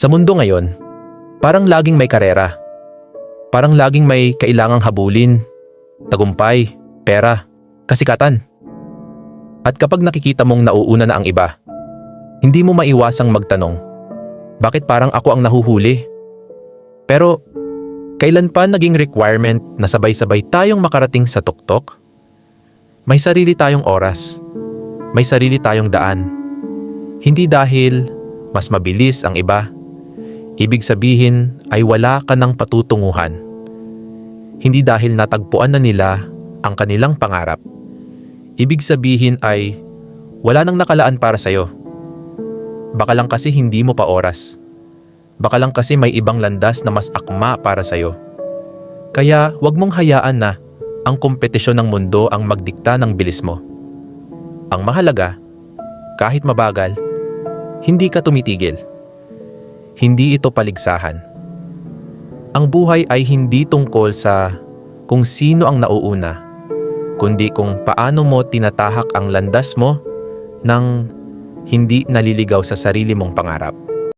Sa mundo ngayon, parang laging may karera. Parang laging may kailangang habulin, tagumpay, pera, kasikatan. At kapag nakikita mong nauuna na ang iba, hindi mo maiwasang magtanong, bakit parang ako ang nahuhuli? Pero, kailan pa naging requirement na sabay-sabay tayong makarating sa tuktok? May sarili tayong oras. May sarili tayong daan. Hindi dahil mas mabilis ang iba. Ibig sabihin ay wala ka ng patutunguhan. Hindi dahil natagpuan na nila ang kanilang pangarap. Ibig sabihin ay wala nang nakalaan para sa'yo. Baka lang kasi hindi mo pa oras. Baka lang kasi may ibang landas na mas akma para sa'yo. Kaya wag mong hayaan na ang kompetisyon ng mundo ang magdikta ng bilis mo. Ang mahalaga, kahit mabagal, hindi ka tumitigil. Hindi ito paligsahan. Ang buhay ay hindi tungkol sa kung sino ang nauuna, kundi kung paano mo tinatahak ang landas mo nang hindi naliligaw sa sarili mong pangarap.